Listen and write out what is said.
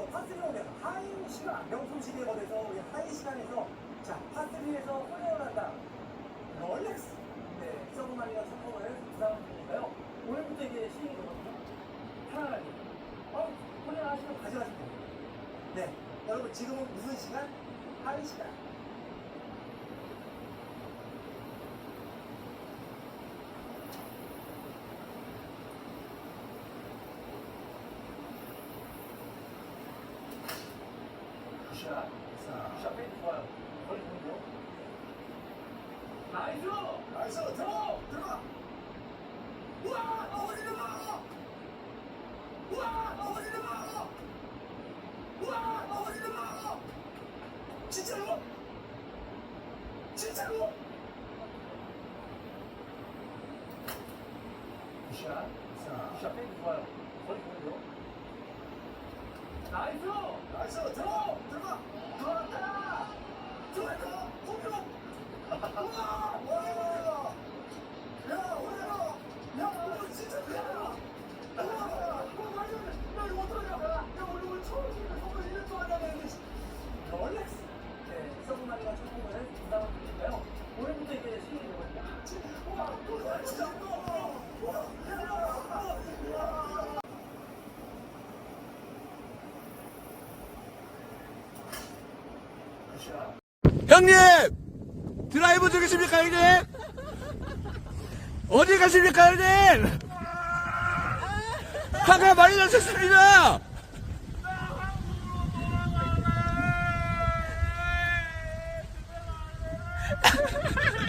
그렇죠. 파스리온에 하이 시간 명품 시계에 거래서 우리 하이 시간에서 자 파스리에서 홀레를 한다. 롤렉스. 네, 서브마리가 상품을 부상을 드리니까요. 오늘부터 이게 시행이 되거든요. 편안하게. 어, 홀레 하시면 가져가시면 됩니다. 네, 여러분 지금은 무슨 시간? 하이 시간. 샷. 샷 페인트 좋아요. 거리 좋은데요? 나이스! 나이스! 들어! 들어가! 우와! 어디를 봐! 우와! 어디를 봐! 우와! 어디를 봐! 진짜로? 진짜로? 샷. 샷 페인트 좋아요. 거리 좋은데요? 나이스! 나이스! 들어! 들어가! 들어갔다! 들어갔다! 홈런! 우와! 와! 야, 호레라! 야, 오늘 진짜 대단하다! 우와! 이거! 야, 이거 어떡하냐! 야, 오늘 처음 치는 선물 1년 동안 하는 롤렉스! 네, 서브마리가 상품을 부담을 드리니까요. 오늘부터 이게 시행이 되거든요. 와, 진짜! 형님! 드라이브 중이십니까, 형님? 어디 가십니까, 형님? 화가 많이 나셨습니다!